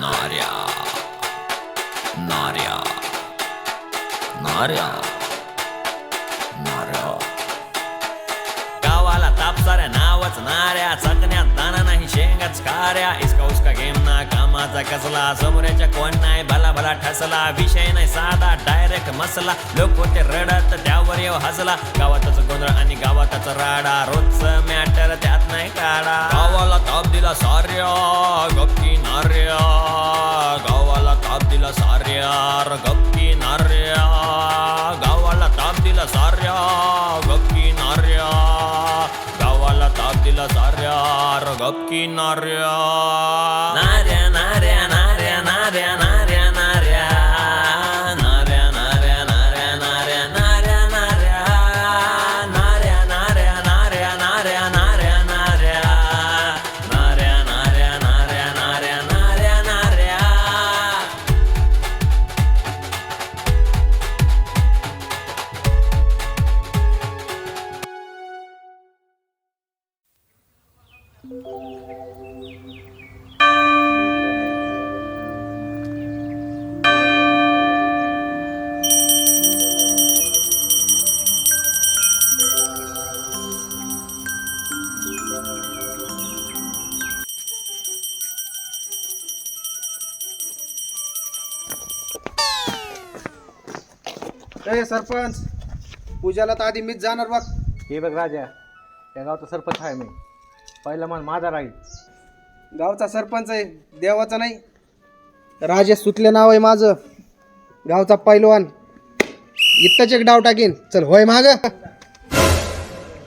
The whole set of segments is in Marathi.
नाऱ्या नाऱ्या नाऱ्या नाऱ्या गावाला तापसाऱ्या नावच नाऱ्या चकण्यात दाना नाही शेंगाच काऱ्या माझा कसला? समोरच्या कोण नाही? भला भला ठसला. विषय नाही साधा. डायरेक्ट मसला. लोक होते रडत त्यावर येऊ हसला. गावातच गोंधळ आणि गावातच राडा. रोजच मॅटर त्यात नाही काढा. गावाला ताप दिला सार्या गप्पी नार्या गावाला ताप दिला सार्या गप्पी नार्या गावाला ताप दिला सार्या गप्पी नार्या गावाला ताप दिला सार्या गप्पी नार्या सरपंच. पूजाला तर आधी मीच जाणार बघ. हे बघ राजा या गावचा सरपंच आहे मी. पहिला मान माझा राहील गावचा सरपंच आहे देवाचा नाही. राजे सुतले नाव आहे माझं. गावचा पैलवान. इत्ताच एक डाव टाकीन. चल होय माग.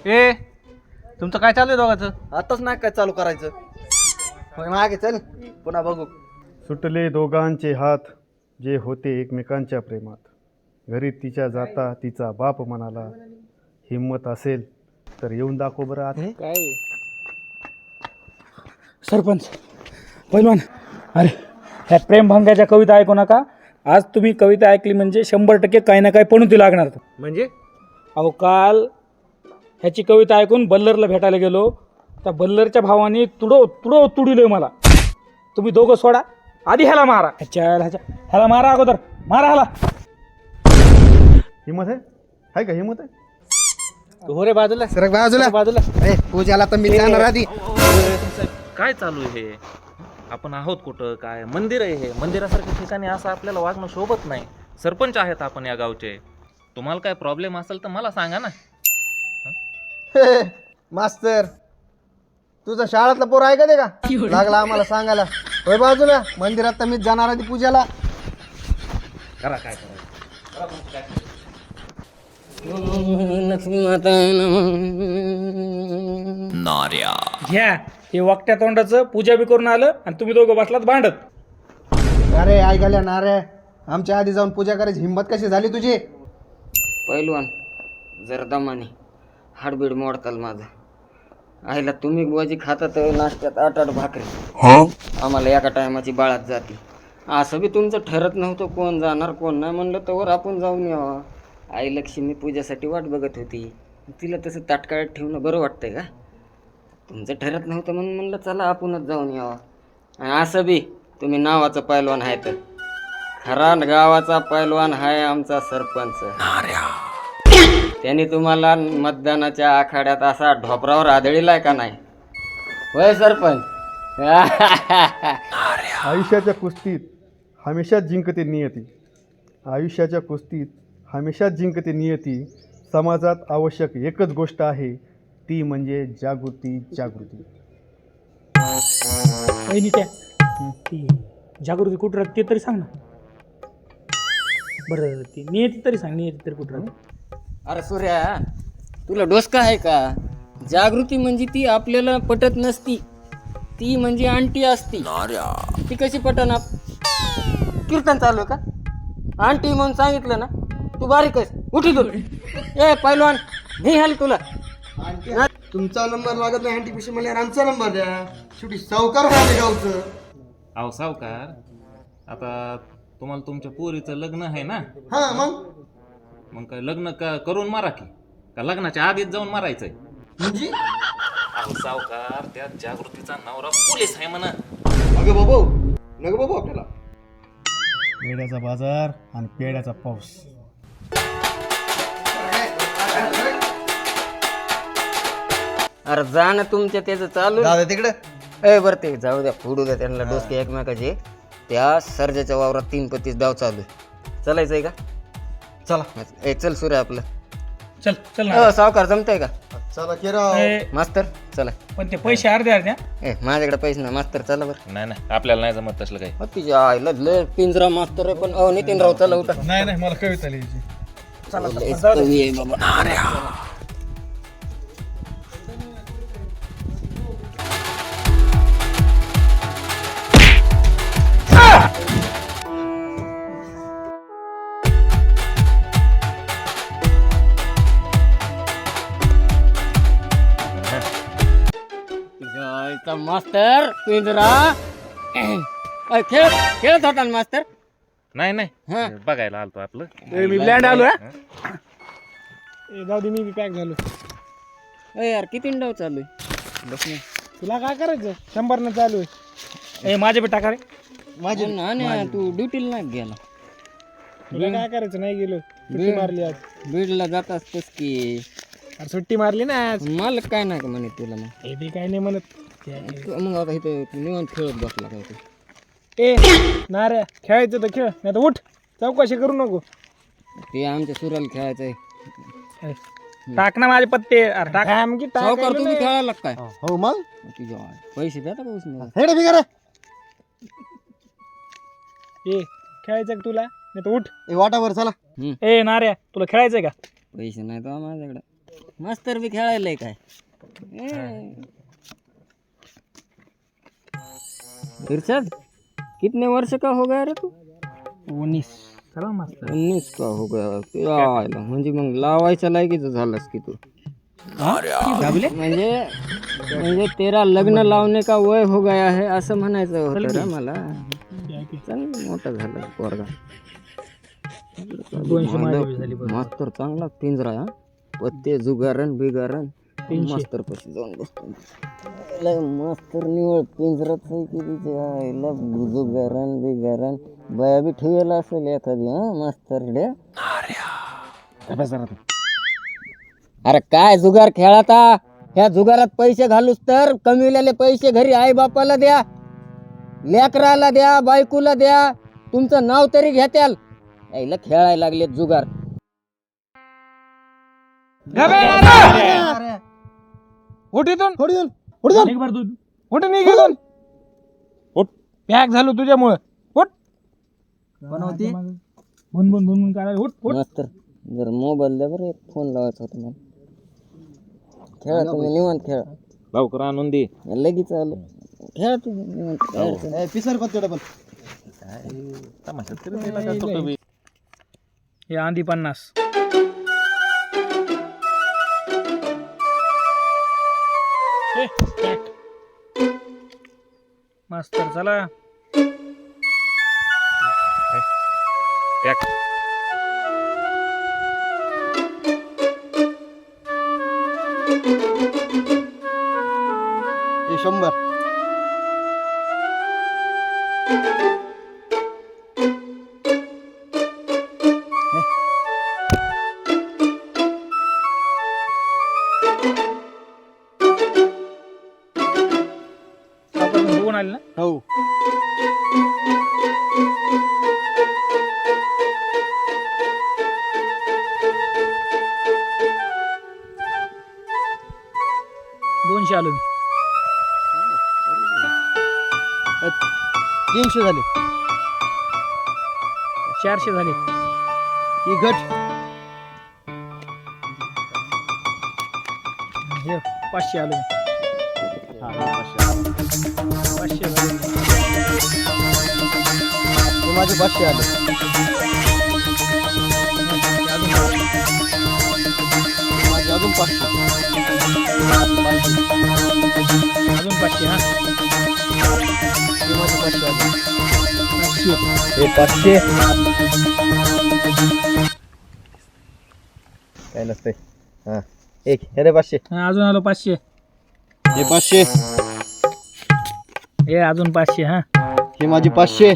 ए तुमचं काय चालू आहे दोघाचं? आताच नाही काय चालू करायचं. होय मागे चल. पुन्हा बघू. सुटले दोघांचे हात जे होते एकमेकांच्या प्रेमात. घरी तिच्या जाता तिचा बाप म्हणाला हिंमत असेल तर येऊन दाखव बरं आत. काय? सरपंच पैलवान अरे ह्या प्रेमभंगाच्या कविता ऐकू नका. आज तुम्ही कविता ऐकली म्हणजे शंभर टक्के काही ना काही पणुती लागणार. म्हणजे? अहो काल ह्याची कविता ऐकून बल्लरला भेटायला गेलो. त्या बल्लरच्या भावाने तुडो तुडो तुडिलोय मला. तुम्ही दोघं सोडा. आधी ह्याला मारा. ह्याच्या ह्याच्या ह्याला मारा अगोदर. मारा ह्याला. हिंमत आहे आहे का हिंमत आहे हो रे बाजूला सरक बाजूला बाजूला ए पूजाला तर मी जाणार आधी काय चालू आहे हे आपण आहोत कुठं काय मंदिर आहे हे मंदिरासारख्या ठिकाणी असं आपल्याला वागणं शोभत नाही सरपंच आहेत आपण या गावचे तुम्हाला काय प्रॉब्लेम असेल तर मला सांगा ना मास्तर तुझा शाळातला पोर आहे का ते का लागला आम्हाला सांगायला होय बाजूला मंदिरात तर मीच जाणार आधी पूजाला करा काय करा नार्या. घ्या. हे वाकट्या तोंडाचं पूजा बी करून आलं आणि तुम्ही दोघं बसलात भांडत. अरे आई घाल्या नारे आमच्या आधी जाऊन पूजा करायची हिंमत कशी झाली तुझी? पैलवान जरा दमाने. हाडबीड मोडताल माझं. आईला तुम्ही बुवाजी खाता तर नाश्त्यात आठ आठ भाकरी आम्हाला एका टायमाची बाळात जाते. असं बी तुमचं ठरत नव्हतं कोण जाणार कोण नाही म्हणलं तर आपण जाऊन यावं. आई लक्ष्मी पूजासाठी वाट बघत होती. तिला तसं ताटकाळत ठेवणं बरं वाटतंय का? तुमचं ठरत नव्हतं म्हणून म्हणलं चला आपणच जाऊन यावं. आणि असं बी तुम्ही नावाचं पैलवान आहे तर. खरा गावाचा पैलवान आहे आमचा सरपंच. त्यांनी तुम्हाला मतदानाच्या आखाड्यात असा ढोपरावर आदळीलाय का नाही? होय सरपंच. आयुष्याच्या कुस्तीत हमेशाच जिंकते नियती. आयुष्याच्या कुस्तीत हमेशाच जिंकते नियती. समाजात आवश्यक एकच गोष्ट आहे ती म्हणजे जागृती जागृती. वहिनी त्या ती जागृती कुठं राहते ते तरी सांग ना. बरं ती नियती तरी सांग नियती तरी कुठं राहते. अरे सूर्या तुला डोसका आहे का? जागृती म्हणजे ती आपल्याला पटत नसती. ती म्हणजे आंटी असती. ती कशी पटन आप कीर्तन चालू आहे का? आंटी म्हणून सांगितलं ना. तू बारीक आहेस. उठी तू ए पैलवान नाही हाल तुला. तुमचा नंबर लागत नाही आंटी पिशी मला आमचा नंबर द्या. शेवटी सावकार आहे गावचं. अहो सावकार आता तुम्हाला तुमच्या पोरीचं लग्न आहे ना? हा मग? मग काय लग्न का करून मारा की? का लग्नाच्या आधीच जाऊन मारायचंय? म्हणजे? अहो सावकार त्या जागृतीचा नवरा पोलीस आहे म्हणा. अगं बाबू नको बाबू आपल्याला. पेड्याचा बाजार आणि पेड्याचा पाऊस. अरे जा ना तुमच्या त्याचं चालू दादा तिकडे. ए बरं ते जाऊ द्या फोडू द्या त्यांना डोसके एकमेकाचे. त्या सर्जाच्या वावरात तीन पत्तीस डाव चालू आहे. चालायचंय का? चला. ए चल सुरे आपलं. चल चल ना. अ, सावकार जमतंय का? चला केरा ए, मास्तर चला. पण ते पैसे अर्धे अर्ध्या ए माझ्याकडे पैसे ना मास्तर चला बरं. नाही नाही आपल्याला नाही जमत तसलं काही. हो, तिच्या आईला लय पिंजरा मास्तर आहे पण अहो नितीनराव चला उठा. नाही नाही मला कविता लिहायची. आहे बाबा. आईचा मास्तर पिंजरा. खेळ खेळत होता ना मास्तर? नाही हा. नाही बघायला आलतो आपलं. ए, मी ब्लँड आलो हा. ए, जाऊ दे मी पॅक झालो. अय यार किती डाव चालू आहे. तुला काय करायचं? शंभर न चालू आहे. ए माझे बी टाका रे. हो ना ना, तू ड्युटीला नाही गेला. तुला काय करायचं? नाही गेलो. सुट्टी मारली आज. बीडला जात असतोस की. अरे सुट्टी मारली ना आज. मालक काय नाही का म्हणे तुला मग? हे बी काय नाही म्हणत. मग आता इथं निवांत खेळत बसला काय तू ए नाऱ्या खेळायचं तर खेळ नाही तर उठ चौकशी करू नको ते आमच्या सुराला खेळायचंय टाक ना माझे पत्ते अरे टाक टाक सावकार तुम्ही खेळायला काय हो मग तुझ्या. पैसे द्या का पाऊस नाही हेड बिगारे ए खेळायचं का तुला नाही तर उठ ए वाटावर चला ए नाऱ्या तुला खेळायचंय का पैसे नाही तर माझ्याकडे मास्तर बी खेळायला काय ए. इरशाद कितने वर्ष का हो गया रे तू? उन्नीस. चला मस्त. उन्नीस का हो गया? म्हणजे मग लावायच्या लायकीचं झालंस की तू. म्हणजे म्हणजे तेरा लग्न लावणे का वय हो गया है असं म्हणायचं होतं रे मला. चांगलं मोठा झाला पोरगा. दोनशे झाली. मास्तर चांगला पिंजरा हा. पत्ते जुगारण बिगारण. मास्तर पशी जाऊन बसतो. लय मास्तर निवळ पिंजरात आहे की तिच्या आईला जुगारण बिगारण बया बी ठेवायला असेल एखादी हा मास्तर डे अरे काय जुगार खेळाता? ह्या जुगारात पैसे घालूस तर कमिवलेले पैसे घरी आई बापाला द्या लेकराला द्या बायकोला द्या. तुमचं नाव तरी घेत्याल. यायला खेळायला लागले जुगार. उठ इथून. थोडी दोन थोडी दोन निघ बरं तू उठ निघ इथून. उठ. पॅक झालो तुझ्यामुळं. उठ. बनवते. भुन भुन भुन भुन करायला. उठ उठ. मास्तर जर मोबाईल द्या बरं एक फोन लावायचा होता मला. खेळा तुम्ही निवांत खेळा. लवकर आणून दे. लगेच आलो. खेळा तुम्ही निवांत. ए, पिसर कोणते डबल? हे आंधी पन्नास. मास्तर चला पॅक. हो. दोनशे आलो मी. तीनशे झाले. चारशे झाले. ही घट. हे पाचशे आलो मी. हे माझे पाचशे आले माझे अजून पाचशे अजून पाचशे हा हे माझे पाचशे आले पाचशे हे पाचशे काय नसते हा एक हे रे पाचशे हा, अजून आलो पाचशे हे पाचशे हे अजून पाचशे हा हे माझे पाचशे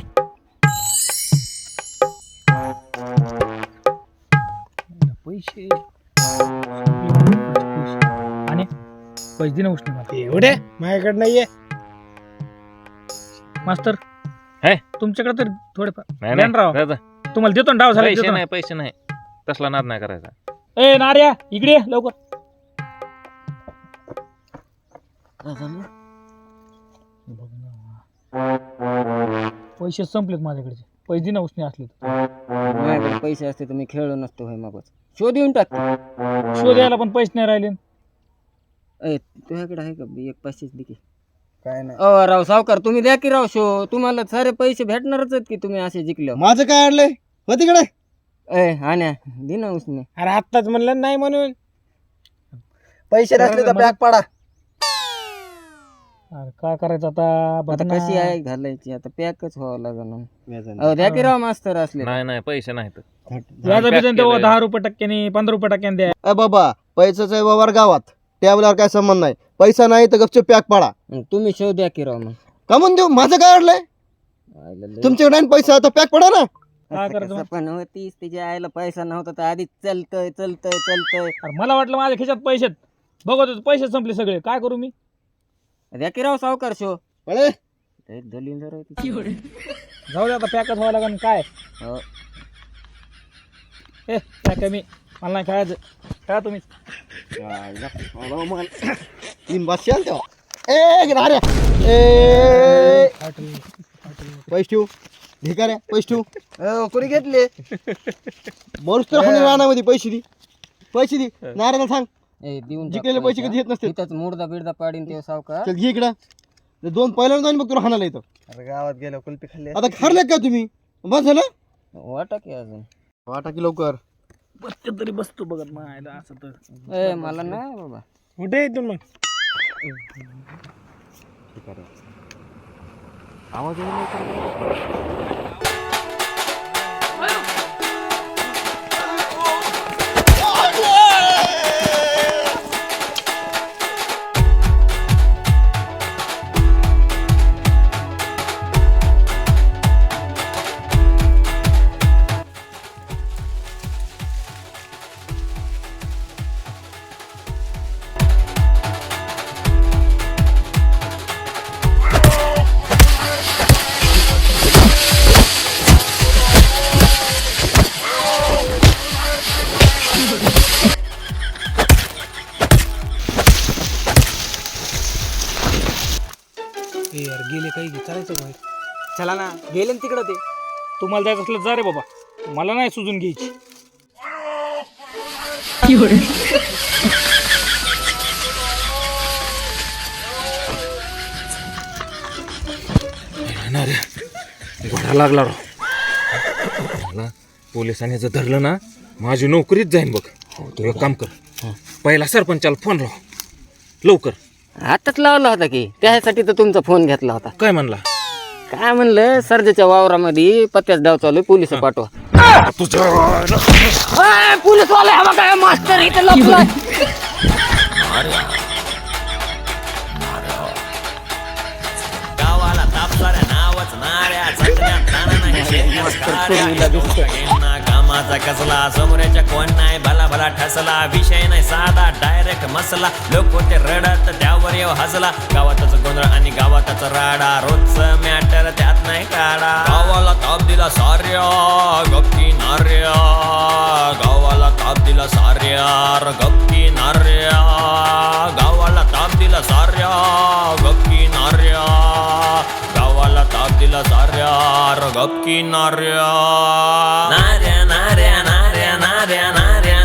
पैसे दे ना उष्ण मला. एवढे माझ्याकडे नाहीये. मास्तर हे? तुमच्याकडे तर थोडेफार. नाही जा, तुम्हाला देतो ना डाव. झाला पैसे देतो नाही पैसे नाही. तसला नाद नाही करायचा. ना. ए नार्या इकडे ये, लवकर. पैसे संपलेत माझ्याकडचे. पैसे दे ना उष्णे असले तर. माझ्याकडे पैसे असते तर मी खेळलो नसतो होय मगच शोध येऊन टाक. शो द्यायला पण पैसे नाही राहिले. ए तुझ्याकडे आहे का? एक पाचशेच दे की काय नाही. अ राव सावकार तुम्ही द्या की राव शो. तुम्हाला सारे पैसे भेटणारच आहेत की तुम्ही असे जिंकले? माझं काय आणलंय? हो तिकडे. ए आण्या दे ना उसने. अरे आत्ताच म्हणलं नाही म्हणून. पैसे नसले तर बॅग पाडा. अरे काय करायचं आता? आता. कशी आहे घालायची? आता पॅकच व्हावं लागणार अहो द्या की राव मास्तर असले. नाही नाही पैसे नाहीत. व्याजा बिजन तेव्हा दहा रुपये टक्क्याने पंधरा रुपये टक्क्याने द्या. अ बाबा पैसाचा आहे व्यवहार गावात. त्यावेळेला काय संबंध नाही. पैसा नाही तर गपचूप पॅक पाडा. मग तुम्ही शो द्या की राव मग. का म्हणून देऊ. माझं काय अडलंय? आयला लय- तुमच्याकडे आहे ना पैसा आता पॅक पडा ना. काय करायचं कसं पण होतीस. तिच्या आईला पैसा नव्हता तर आधीच चलतय चलतय चलतय. अरे मला वाटलं माझ्या खिशात पैसे आहेत. बघत होतो पैसे संपले सगळे. काय करू मी? द्या की राव सावकार शो. पळे. जाऊ दे आता पॅकच व्हायला लागेल काय? हो. ए काय कमी मला नाही खेळायचं. खेळा तुम्ही. तीन पाचशे आले तेव्हा. ए नाऱ्या ए पैसे ठेवू ढिका रे पैसे ठेवू कोणी घेतले? मरुस तर हाणे रानामध्ये पैसे दे. पैसे दे. नाऱ्याला सांग. ए देऊन जिंकलेले पैसे पैसे, कधी येत नसते इथंच मुर्दा बिर्दा पाडीन ते सावकार. चल घे इकडं. दोन पहिल्यांदा जाईन बघ तुला हाणायला येतं गावात गेलो कुल्फी खाल्ली आता खारले का तुम्ही? बस झालं? वाटा की अजून. वाटा की लवकर. बसते तरी बसतो बघत मायला असं तर. ए मला नाही बाबा. कुठे येतो मग? ए चला ना गेले ना तिकडं ते. तुम्हाला जायचं असलं जा रे बाबा. मला नाही सुजून घ्यायची. घोडा लागला राव. मला पोलिसांनी जर धरलं ना माझी नोकरीच जाईन बघ. तू एक काम कर. पहिला सरपंचाला फोन लाव. लवकर. आताच लावला होता की त्यासाठी तर तुमचा फोन घेतला होता. काय म्हणला? काय म्हणलं? सरजेच्या वावरामध्ये पत्त्याच डाव चालू पोलीस पाठवा. पोलीस वाले हवा काय मास्तर इथे लपलाय. गावाला तापसाऱ्या नावच नाऱ्या कामाचा कसला समोरच्या कोण नाही भला भला ठसला विषय नाही साधा डायरेक्ट मसला लोक होते रडत त्यावर येऊ हसला गावातच गोंधळ आणि गावातच राडा रोजच ಸಾರ್ಯ, ಗಪ್ಪಿ ನಾರ್ಯ, ಗವಲ ತಾಪ್ದಿಲ ಸಾರ್ಯಾರ ಗಪ್ಪಿ ನಾರ್ಯ, ಗವಲ ತಾಪ್ದಿಲ ಸಾರ್ಯ, ಗಪ್ಪಿ ನಾರ್ಯ, ಗವಲ ತಾಪ್ದಿಲ ಸಾರ್ಯಾರ ಗಪ್ಪಿ ನಾರ್ಯ. ನಾರ್ಯ ನಾರ್ಯ ನಾರ್ಯ ನಾರ್ಯ ನಾರ್ಯ